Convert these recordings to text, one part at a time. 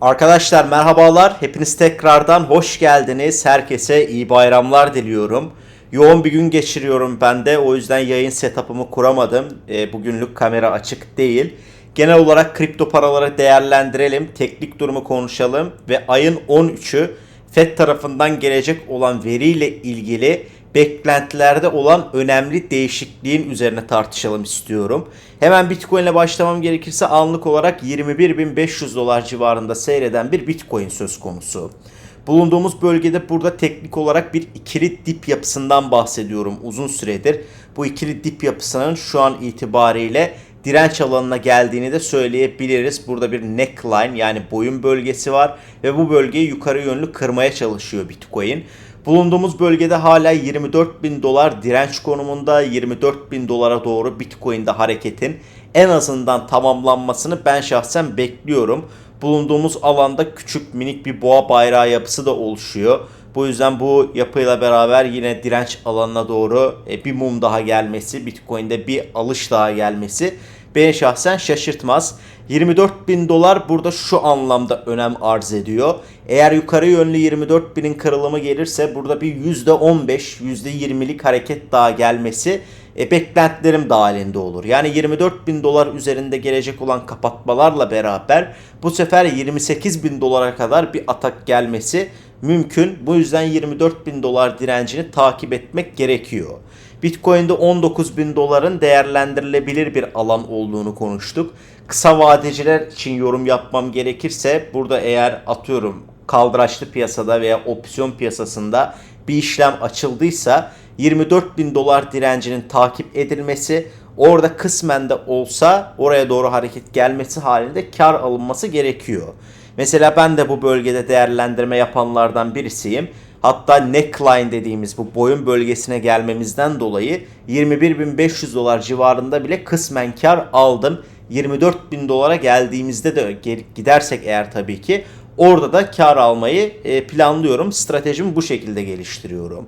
Arkadaşlar merhabalar. Hepiniz tekrardan hoş geldiniz. Herkese iyi bayramlar diliyorum. Yoğun bir gün geçiriyorum ben de. O yüzden yayın setup'ımı kuramadım. E, bugünlük kamera açık değil. Genel olarak kripto paraları değerlendirelim. Teknik durumu konuşalım. Ve ayın 13'ü FED tarafından gelecek olan veriyle ilgili beklentilerde olan önemli değişikliğin üzerine tartışalım istiyorum. Hemen Bitcoin ile başlamam gerekirse anlık olarak 21.500 dolar civarında seyreden bir Bitcoin söz konusu. Bulunduğumuz bölgede burada teknik olarak bir ikili dip yapısından bahsediyorum uzun süredir. Bu ikili dip yapısının şu an itibariyle direnç alanına geldiğini de söyleyebiliriz. Burada bir neckline yani boyun bölgesi var ve bu bölgeyi yukarı yönlü kırmaya çalışıyor Bitcoin. Bulunduğumuz bölgede hala 24 bin dolar direnç konumunda 24 bin dolara doğru Bitcoin'de hareketin en azından tamamlanmasını ben şahsen bekliyorum. Bulunduğumuz alanda küçük minik bir boğa bayrağı yapısı da oluşuyor. Bu yüzden bu yapıyla beraber yine direnç alanına doğru e, bir mum daha gelmesi, Bitcoin'de bir alış daha gelmesi beni şahsen şaşırtmaz. 24 bin dolar burada şu anlamda önem arz ediyor. Eğer yukarı yönlü 24 binin kırılımı gelirse burada bir %15, %20'lik hareket daha gelmesi e, beklentilerim dahilinde olur. Yani 24 bin dolar üzerinde gelecek olan kapatmalarla beraber bu sefer 28 bin dolara kadar bir atak gelmesi mümkün. Bu yüzden 24 bin dolar direncini takip etmek gerekiyor. Bitcoin'de 19 bin doların değerlendirilebilir bir alan olduğunu konuştuk. Kısa vadeciler için yorum yapmam gerekirse burada eğer atıyorum kaldıraçlı piyasada veya opsiyon piyasasında bir işlem açıldıysa 24 bin dolar direncinin takip edilmesi orada kısmen de olsa oraya doğru hareket gelmesi halinde kar alınması gerekiyor. Mesela ben de bu bölgede değerlendirme yapanlardan birisiyim. Hatta neckline dediğimiz bu boyun bölgesine gelmemizden dolayı 21.500 dolar civarında bile kısmen kar aldım. 24 bin dolara geldiğimizde de gidersek eğer tabii ki orada da kar almayı e, planlıyorum. Stratejimi bu şekilde geliştiriyorum.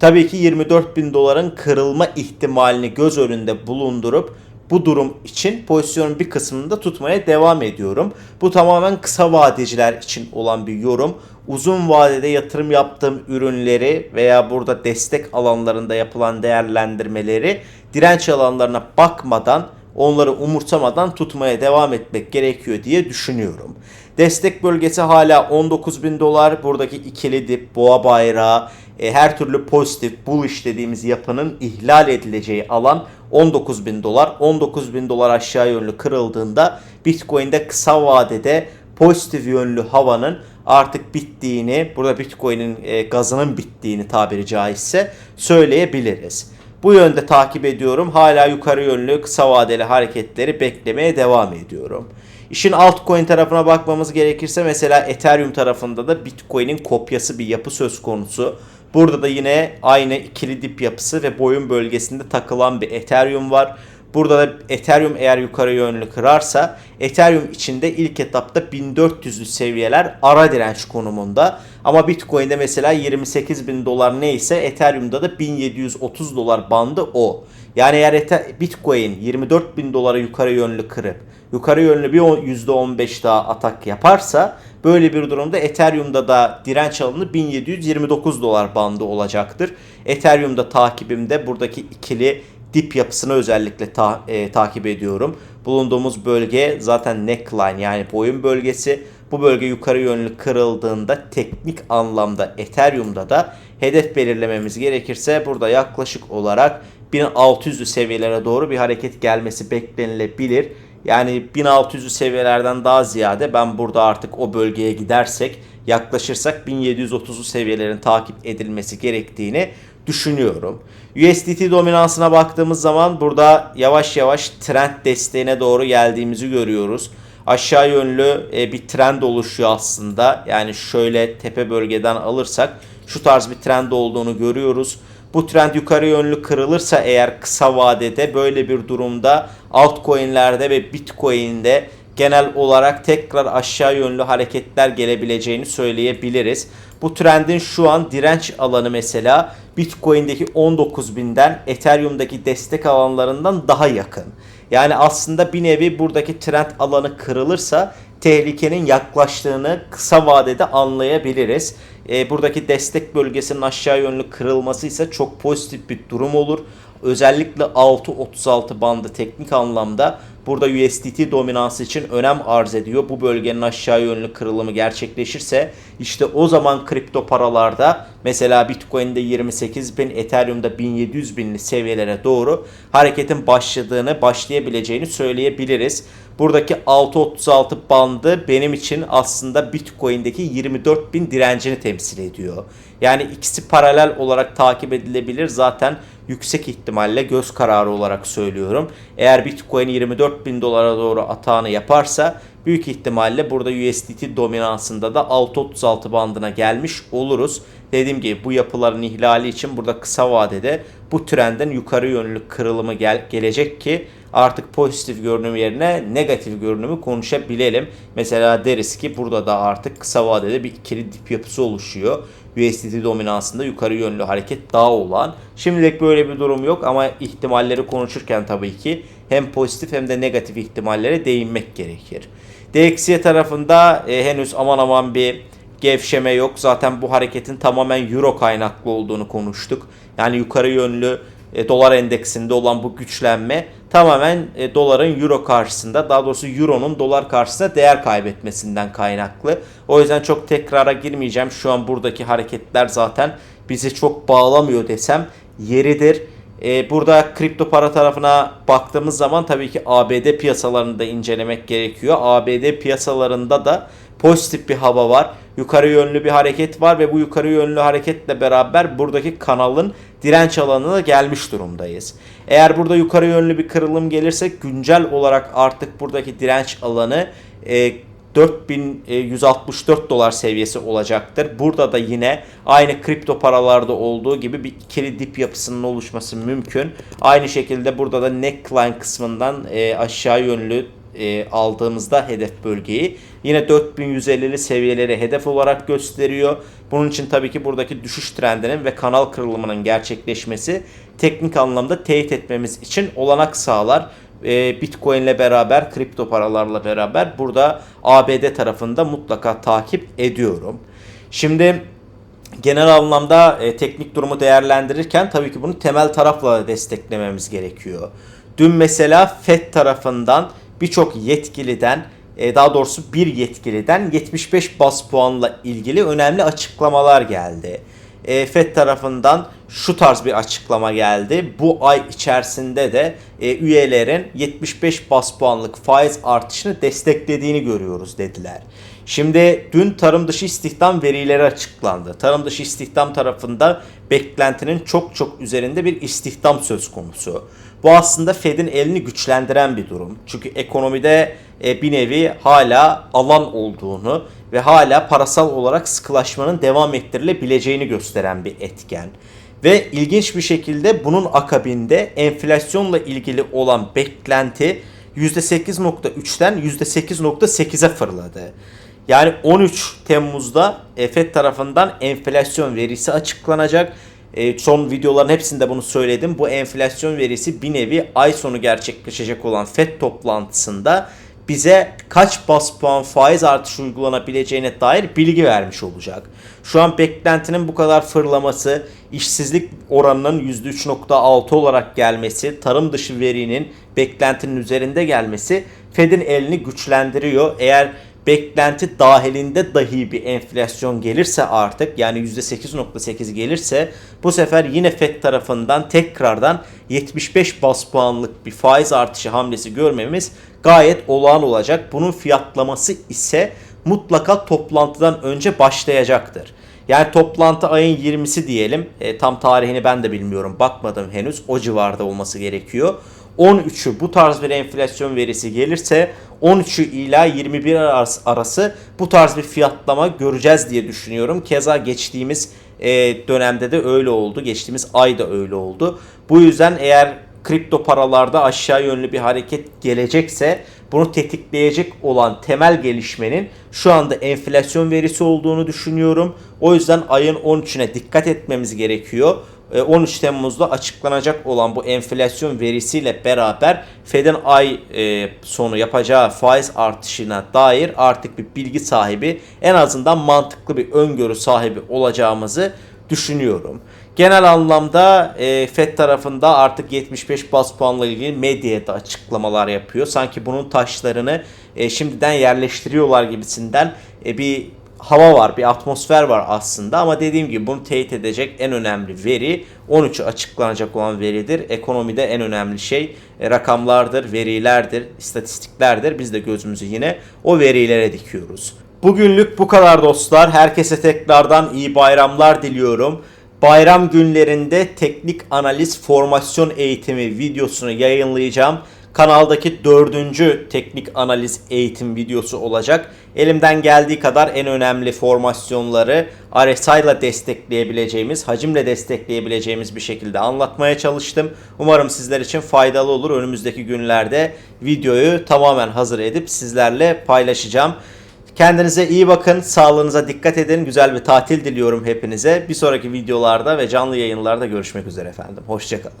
Tabii ki 24 bin doların kırılma ihtimalini göz önünde bulundurup bu durum için pozisyonun bir kısmını da tutmaya devam ediyorum. Bu tamamen kısa vadeciler için olan bir yorum. Uzun vadede yatırım yaptığım ürünleri veya burada destek alanlarında yapılan değerlendirmeleri direnç alanlarına bakmadan onları umursamadan tutmaya devam etmek gerekiyor diye düşünüyorum. Destek bölgesi hala 19 bin dolar. Buradaki ikili dip, boğa bayrağı, e, her türlü pozitif bullish dediğimiz yapının ihlal edileceği alan 19 bin dolar. 19 bin dolar aşağı yönlü kırıldığında Bitcoin'de kısa vadede pozitif yönlü havanın artık bittiğini, burada Bitcoin'in e, gazının bittiğini tabiri caizse söyleyebiliriz. Bu yönde takip ediyorum. Hala yukarı yönlü kısa vadeli hareketleri beklemeye devam ediyorum. İşin altcoin tarafına bakmamız gerekirse mesela Ethereum tarafında da Bitcoin'in kopyası bir yapı söz konusu. Burada da yine aynı ikili dip yapısı ve boyun bölgesinde takılan bir Ethereum var. Burada da Ethereum eğer yukarı yönlü kırarsa Ethereum içinde ilk etapta 1400'lü seviyeler ara direnç konumunda. Ama Bitcoin'de mesela 28 bin dolar neyse Ethereum'da da 1730 dolar bandı o. Yani eğer Bitcoin 24 bin dolara yukarı yönlü kırıp yukarı yönlü bir %15 daha atak yaparsa böyle bir durumda Ethereum'da da direnç alanı 1729 dolar bandı olacaktır. Ethereum'da takibimde buradaki ikili dip yapısını özellikle ta, e, takip ediyorum. Bulunduğumuz bölge zaten neckline yani boyun bölgesi. Bu bölge yukarı yönlü kırıldığında teknik anlamda Ethereum'da da hedef belirlememiz gerekirse burada yaklaşık olarak 1600'lü seviyelere doğru bir hareket gelmesi beklenilebilir. Yani 1600'lü seviyelerden daha ziyade ben burada artık o bölgeye gidersek yaklaşırsak 1730'lu seviyelerin takip edilmesi gerektiğini düşünüyorum. USDT dominansına baktığımız zaman burada yavaş yavaş trend desteğine doğru geldiğimizi görüyoruz. Aşağı yönlü e, bir trend oluşuyor aslında. Yani şöyle tepe bölgeden alırsak şu tarz bir trend olduğunu görüyoruz. Bu trend yukarı yönlü kırılırsa eğer kısa vadede böyle bir durumda altcoin'lerde ve Bitcoin'de genel olarak tekrar aşağı yönlü hareketler gelebileceğini söyleyebiliriz. Bu trendin şu an direnç alanı mesela Bitcoin'deki 19.000'den Ethereum'daki destek alanlarından daha yakın. Yani aslında bir nevi buradaki trend alanı kırılırsa tehlikenin yaklaştığını kısa vadede anlayabiliriz. E, buradaki destek bölgesinin aşağı yönlü kırılması ise çok pozitif bir durum olur. Özellikle 6.36 bandı teknik anlamda burada USDT dominansı için önem arz ediyor. Bu bölgenin aşağı yönlü kırılımı gerçekleşirse işte o zaman kripto paralarda mesela Bitcoin'de 28 bin, Ethereum'da 1700 binli seviyelere doğru hareketin başladığını, başlayabileceğini söyleyebiliriz. Buradaki 6.36 bandı benim için aslında Bitcoin'deki 24 bin direncini temsil ediyor. Yani ikisi paralel olarak takip edilebilir. Zaten yüksek ihtimalle göz kararı olarak söylüyorum. Eğer Bitcoin 24 bin dolara doğru atağını yaparsa büyük ihtimalle burada USDT dominansında da 6.36 bandına gelmiş oluruz. Dediğim gibi bu yapıların ihlali için burada kısa vadede bu trendin yukarı yönlü kırılımı gel gelecek ki artık pozitif görünüm yerine negatif görünümü konuşabilelim. Mesela deriz ki burada da artık kısa vadede bir ikili dip yapısı oluşuyor. USDT dominansında yukarı yönlü hareket daha olan. Şimdilik böyle bir durum yok ama ihtimalleri konuşurken tabii ki hem pozitif hem de negatif ihtimallere değinmek gerekir. DXY tarafında e, henüz aman aman bir gevşeme yok. Zaten bu hareketin tamamen euro kaynaklı olduğunu konuştuk. Yani yukarı yönlü e, dolar endeksinde olan bu güçlenme tamamen e, doların euro karşısında daha doğrusu euronun dolar karşısında değer kaybetmesinden kaynaklı. O yüzden çok tekrara girmeyeceğim. Şu an buradaki hareketler zaten bizi çok bağlamıyor desem yeridir. E, burada kripto para tarafına baktığımız zaman tabii ki ABD piyasalarını da incelemek gerekiyor. ABD piyasalarında da pozitif bir hava var. Yukarı yönlü bir hareket var ve bu yukarı yönlü hareketle beraber buradaki kanalın direnç alanına gelmiş durumdayız. Eğer burada yukarı yönlü bir kırılım gelirse güncel olarak artık buradaki direnç alanı e, 4164 dolar seviyesi olacaktır. Burada da yine aynı kripto paralarda olduğu gibi bir ikili dip yapısının oluşması mümkün. Aynı şekilde burada da neckline kısmından e, aşağı yönlü e, aldığımızda hedef bölgeyi yine 4150'li seviyeleri hedef olarak gösteriyor. Bunun için tabii ki buradaki düşüş trendinin ve kanal kırılımının gerçekleşmesi teknik anlamda teyit etmemiz için olanak sağlar. E, Bitcoin ile beraber, kripto paralarla beraber burada ABD tarafında mutlaka takip ediyorum. Şimdi genel anlamda e, teknik durumu değerlendirirken tabii ki bunu temel tarafla desteklememiz gerekiyor. Dün mesela FED tarafından birçok yetkiliden e, daha doğrusu bir yetkiliden 75 bas puanla ilgili önemli açıklamalar geldi. E, FED tarafından şu tarz bir açıklama geldi. Bu ay içerisinde de e, üyelerin 75 bas puanlık faiz artışını desteklediğini görüyoruz dediler. Şimdi dün tarım dışı istihdam verileri açıklandı. Tarım dışı istihdam tarafında beklentinin çok çok üzerinde bir istihdam söz konusu. Bu aslında Fed'in elini güçlendiren bir durum. Çünkü ekonomide e, bir nevi hala alan olduğunu ve hala parasal olarak sıkılaşmanın devam ettirilebileceğini gösteren bir etken. Ve ilginç bir şekilde bunun akabinde enflasyonla ilgili olan beklenti %8.3'ten %8.8'e fırladı. Yani 13 Temmuz'da FED tarafından enflasyon verisi açıklanacak. E, son videoların hepsinde bunu söyledim. Bu enflasyon verisi bir nevi ay sonu gerçekleşecek olan FED toplantısında bize kaç bas puan faiz artışı uygulanabileceğine dair bilgi vermiş olacak. Şu an beklentinin bu kadar fırlaması, işsizlik oranının %3.6 olarak gelmesi, tarım dışı verinin beklentinin üzerinde gelmesi Fed'in elini güçlendiriyor. Eğer beklenti dahilinde dahi bir enflasyon gelirse artık yani %8.8 gelirse bu sefer yine FED tarafından tekrardan 75 bas puanlık bir faiz artışı hamlesi görmemiz gayet olağan olacak. Bunun fiyatlaması ise mutlaka toplantıdan önce başlayacaktır. Yani toplantı ayın 20'si diyelim. E, tam tarihini ben de bilmiyorum. Bakmadım henüz. O civarda olması gerekiyor. 13'ü bu tarz bir enflasyon verisi gelirse 13'ü ila 21 arası bu tarz bir fiyatlama göreceğiz diye düşünüyorum. Keza geçtiğimiz e, dönemde de öyle oldu. Geçtiğimiz ay da öyle oldu. Bu yüzden eğer kripto paralarda aşağı yönlü bir hareket gelecekse bunu tetikleyecek olan temel gelişmenin şu anda enflasyon verisi olduğunu düşünüyorum. O yüzden ayın 13'üne dikkat etmemiz gerekiyor. e, 13 Temmuz'da açıklanacak olan bu enflasyon verisiyle beraber Fed'in ay e, sonu yapacağı faiz artışına dair artık bir bilgi sahibi en azından mantıklı bir öngörü sahibi olacağımızı düşünüyorum. Genel anlamda e, FED tarafında artık 75 bas puanla ilgili medyaya açıklamalar yapıyor. Sanki bunun taşlarını e, şimdiden yerleştiriyorlar gibisinden e, bir hava var, bir atmosfer var aslında ama dediğim gibi bunu teyit edecek en önemli veri 13'ü açıklanacak olan veridir. Ekonomide en önemli şey e, rakamlardır, verilerdir, istatistiklerdir. Biz de gözümüzü yine o verilere dikiyoruz. Bugünlük bu kadar dostlar. Herkese tekrardan iyi bayramlar diliyorum. Bayram günlerinde teknik analiz formasyon eğitimi videosunu yayınlayacağım. Kanaldaki dördüncü teknik analiz eğitim videosu olacak. Elimden geldiği kadar en önemli formasyonları RSI ile destekleyebileceğimiz, hacimle destekleyebileceğimiz bir şekilde anlatmaya çalıştım. Umarım sizler için faydalı olur. Önümüzdeki günlerde videoyu tamamen hazır edip sizlerle paylaşacağım. Kendinize iyi bakın, sağlığınıza dikkat edin. Güzel bir tatil diliyorum hepinize. Bir sonraki videolarda ve canlı yayınlarda görüşmek üzere efendim. Hoşçakalın.